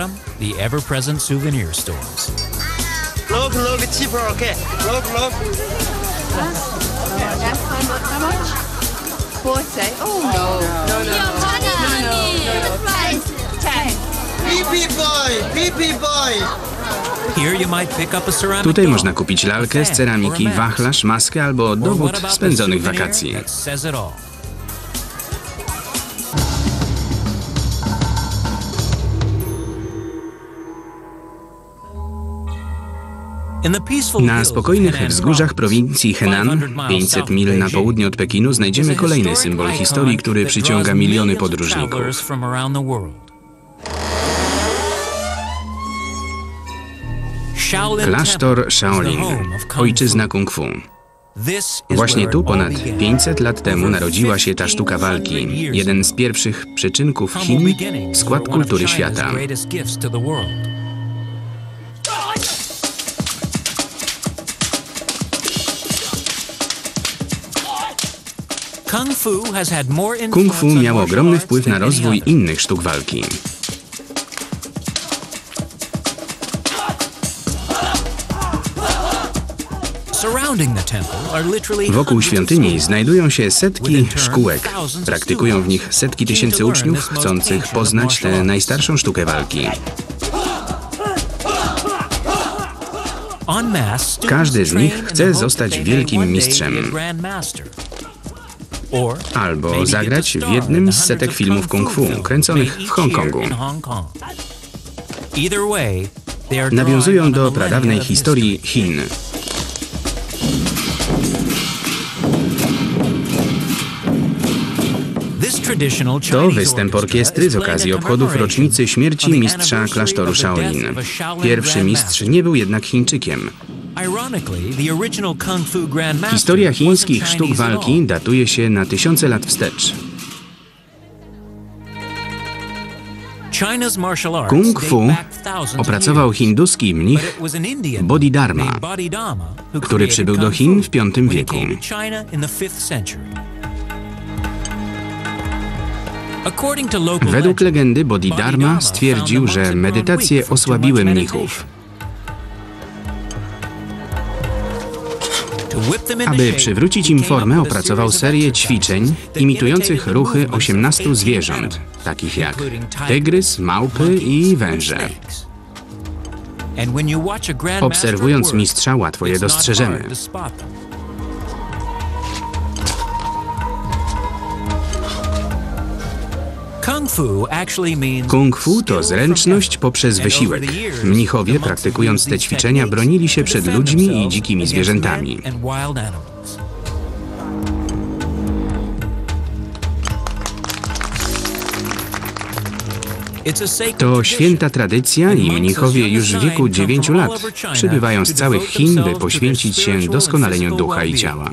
bottom, the ever-present souvenir stores. Look, look, cheaper, okay? Look, look. That's how much? How much? Forty. Oh no. No, no, no. Ten. Ten. PP boy, PP boy. Here you might pick up a ceramic Tutaj można kupić lalkę z ceramiki, wachlarz, maskę albo dowód spędzonych wakacji. Na spokojnych wzgórzach prowincji Henan, 500 miles 500 south of mil na południe od Pekinu, znajdziemy kolejny symbol historii, który przyciąga miliony podróżników. Klasztor Shaolin, ojczyzna kung fu. Właśnie tu ponad began. 500 lat temu narodziła się ta 1500 sztuka walki, jeden z pierwszych przyczynków Chin, skład kultury świata. On miało martial ogromny wpływ na rozwój innych sztuk walki. Wokół świątyni znajdują się setki szkółek. Praktykują w nich setki tysięcy uczniów chcących poznać tę najstarszą sztukę walki. Każdy z nich chce zostać wielkim mistrzem. Albo zagrać w jednym z setek filmów kung fu kręconych w Hongkongu. Nawiązują do pradawnej historii. Chin. To występ orkiestry z okazji obchodów rocznicy śmierci mistrza klasztoru Shaolin. Pierwszy mistrz nie był jednak Chińczykiem. Historia chińskich sztuk walki datuje się na tysiące lat wstecz. Kung fu opracował hinduski mnich Bodhidharma, który przybył do Chin w V wieku. came to China in the 5th century. According to local Według legend, legendy Bodhidharma stwierdził, że medytacje osłabiły mnichów. Aby przywrócić im formę, opracował serię ćwiczeń imitujących ruchy movements of 18 18 zwierząt, takich jak tygrys, małpy i węże. Obserwując mistrza łatwo je dostrzeżemy. Kung fu to zręczność poprzez wysiłek. Mnichowie, praktykując te ćwiczenia, bronili się przed ludźmi i dzikimi zwierzętami. To święta tradycja i mnichowie już w wieku 9 lat przybywają z całych Chin, by poświęcić się doskonaleniu ducha i ciała.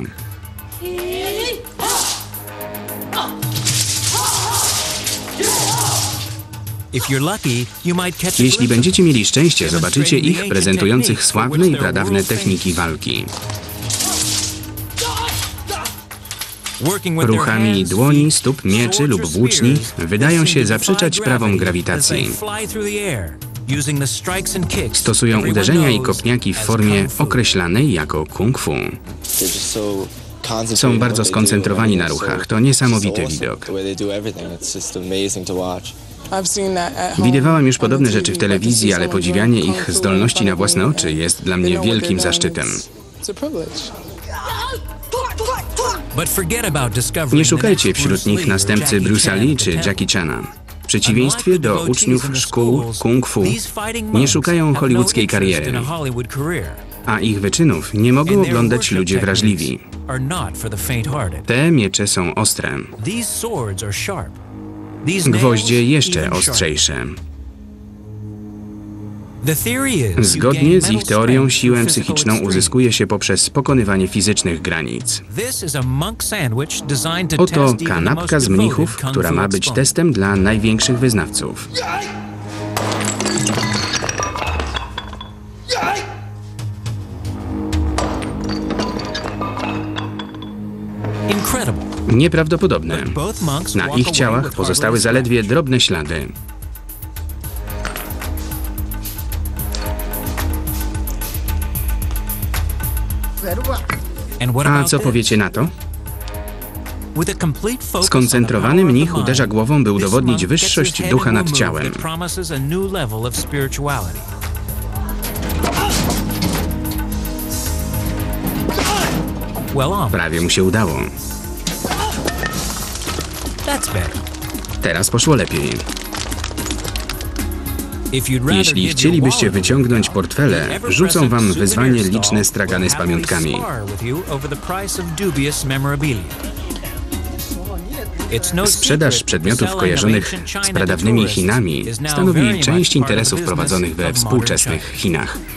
Jeśli będziecie mieli szczęście, zobaczycie ich prezentujących sławne i pradawne techniki walki. Ruchami dłoni, stóp, mieczy lub włóczni wydają się zaprzeczać prawom grawitacji. Stosują uderzenia i kopniaki w formie określanej jako kung fu. Są bardzo skoncentrowani na ruchach. To niesamowity widok. Widywałam już podobne rzeczy w telewizji, ale podziwianie ich zdolności na własne oczy jest dla mnie wielkim zaszczytem. Nie szukajcie wśród nich następcy Bruce'a Lee czy. Jackie Chana. W przeciwieństwie do uczniów szkół kung fu, nie szukają hollywoodzkiej kariery, a ich wyczynów nie mogą oglądać ludzie wrażliwi. Te miecze są ostre, gwoździe jeszcze ostrzejsze. Zgodnie z ich teorią siłę psychiczną uzyskuje się poprzez pokonywanie fizycznych granic. Oto kanapka z mnichów, która ma być testem dla największych wyznawców. Nieprawdopodobne. Na ich ciałach pozostały zaledwie drobne ślady. A co powiecie na to? Skoncentrowany mnich uderza głową, by udowodnić wyższość ducha nad ciałem. Prawie mu się udało. That's. Teraz poszło lepiej. Jeśli chcielibyście wyciągnąć portfele, rzucą wam wyzwanie liczne stragany z pamiątkami. no Sprzedaż przedmiotów kojarzonych z pradawnymi Chinami stanowi część interesów prowadzonych we współczesnych China. Chinach.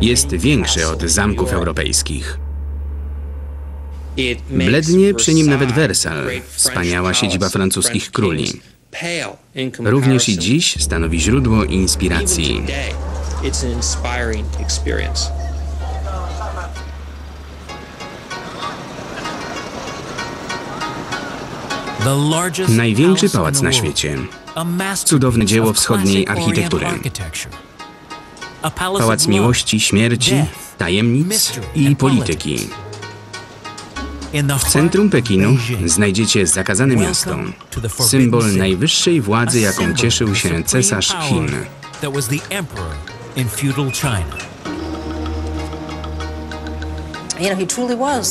Jest większy od zamków europejskich. Blednie przy nim nawet Wersal, wspaniała siedziba francuskich króli. Również i dziś stanowi źródło inspiracji. Największy pałac na świecie. Cudowne dzieło wschodniej architektury. Pałac miłości, śmierci, tajemnic i polityki. W centrum Pekinu znajdziecie zakazane miasto, symbol najwyższej władzy, jaką cieszył się cesarz Chin.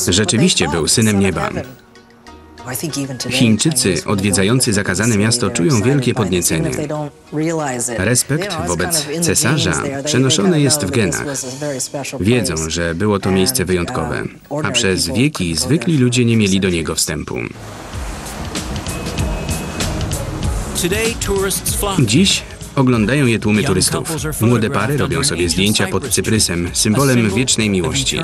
Rzeczywiście był synem nieba. Chińczycy odwiedzający zakazane miasto czują wielkie podniecenie. Respekt wobec cesarza przenoszony jest w genach. Wiedzą, że było to miejsce wyjątkowe, a przez wieki zwykli ludzie nie mieli do niego wstępu. Dziś oglądają je tłumy turystów. Młode pary robią sobie zdjęcia pod cyprysem, symbolem wiecznej miłości.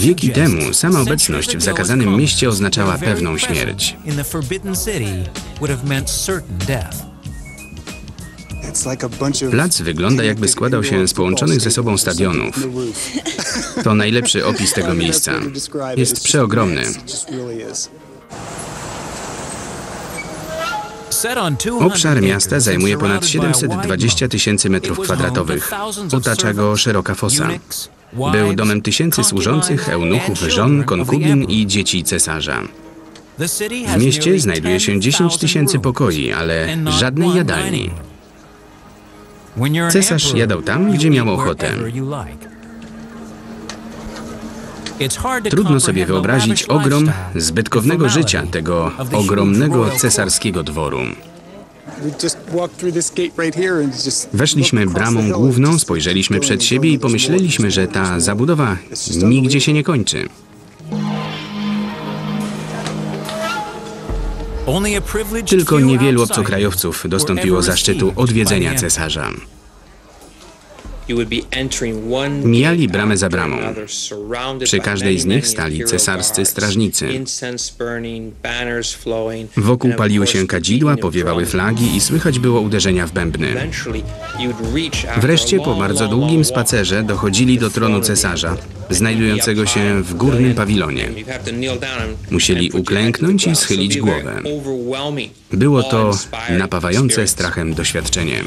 Wieki temu sama obecność w zakazanym mieście oznaczała pewną śmierć. Plac wygląda jakby składał się z połączonych ze sobą stadionów. To najlepszy opis tego miejsca. Jest przeogromny. Obszar miasta zajmuje ponad 720 tysięcy metrów kwadratowych. Otacza go szeroka fosa. Był domem tysięcy służących, eunuchów, żon, konkubin i dzieci cesarza. W mieście znajduje się 10 tysięcy pokoi, ale żadnej jadalni. Cesarz jadał tam, gdzie miał ochotę. Trudno sobie wyobrazić ogrom zbytkownego życia tego ogromnego cesarskiego dworu. Weszliśmy bramą główną, spojrzeliśmy przed siebie i pomyśleliśmy, że ta zabudowa nigdzie się nie kończy. Tylko niewielu obcokrajowców dostąpiło zaszczytu odwiedzenia cesarza. Mijali bramę za bramą. Przy każdej z nich stali cesarscy strażnicy. Wokół paliły się kadzidła, powiewały flagi i słychać było uderzenia w bębny. Wreszcie po bardzo długim spacerze dochodzili do tronu cesarza, znajdującego się w górnym pawilonie. Musieli uklęknąć i schylić głowę. Było to napawające strachem doświadczenie.